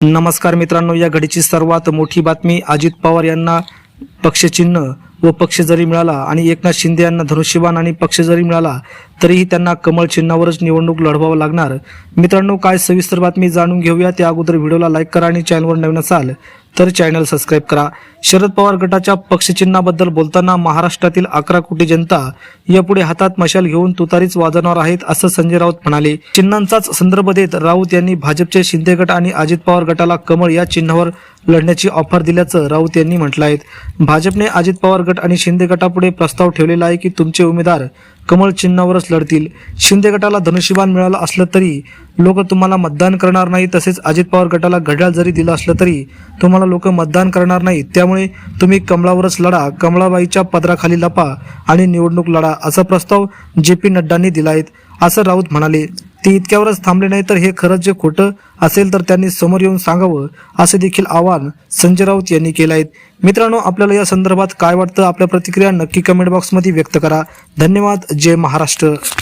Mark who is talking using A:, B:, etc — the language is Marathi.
A: नमस्कार मित्रांनो या घडीची सर्वात मोठी बातमी अजित पवार यांना पक्षचिन्ह व पक्ष जरी मिळाला आणि एकनाथ शिंदे यांना धनुष्यबाण आणि पक्ष जरी मिळाला तरीही त्यांना कमळ चिन्हावरच निवडणूक लढवावं लागणार. मित्रांनो काय सविस्तर बातमी जाणून घेऊया. त्या अगोदर व्हिडिओला लाईक करा आणि चॅनलवर नवीन असाल तर चॅनल सबस्क्राईब करा. शरद पवार गटाच्या पक्षचिन्हाबद्दल बोलताना महाराष्ट्रातील अकरा कोटी जनता यापुढे हातात मशाल घेऊन तुतारीच वाजवणार आहेत असं संजय राऊत म्हणाले. चिन्हांचाच संदर्भ देत राऊत यांनी भाजपचे शिंदे गट आणि अजित पवार गटाला कमळ या चिन्हावर लढण्याची ऑफर दिल्याचं राऊत यांनी म्हटलं आहे. भाजपने अजित पवार गट आणि शिंदे गटापुढे प्रस्ताव ठेवलेला आहे की तुमचे उमेदवार कमळ चिन्हावरच लढतील. शिंदे गटाला धनुष्यबाण मिळालं असलं तरी लोक तुम्हाला मतदान करणार नाही तसेच अजित पवार गटाला घड्याळ जरी दिलं असलं तरी तुम्हाला लोक मतदान करणार नाही. त्यामुळे तुम्ही कमळावरच लढा कमळाबाईच्या पदराखाली लपा आणि निवडणूक लढा असा प्रस्ताव जे पी नड्डांनी दिला आहे असं राऊत म्हणाले. ते इतक्यावरच थांबले नाही तर हे खरंच जे खोटं असेल तर त्यांनी समोर येऊन सांगावं असे देखील आवाहन संजय राऊत यांनी केलं आहे. मित्रांनो आपल्याला या संदर्भात काय वाटतं? आपल्या प्रतिक्रिया नक्की कमेंट बॉक्समध्ये व्यक्त करा. धन्यवाद. जय महाराष्ट्र.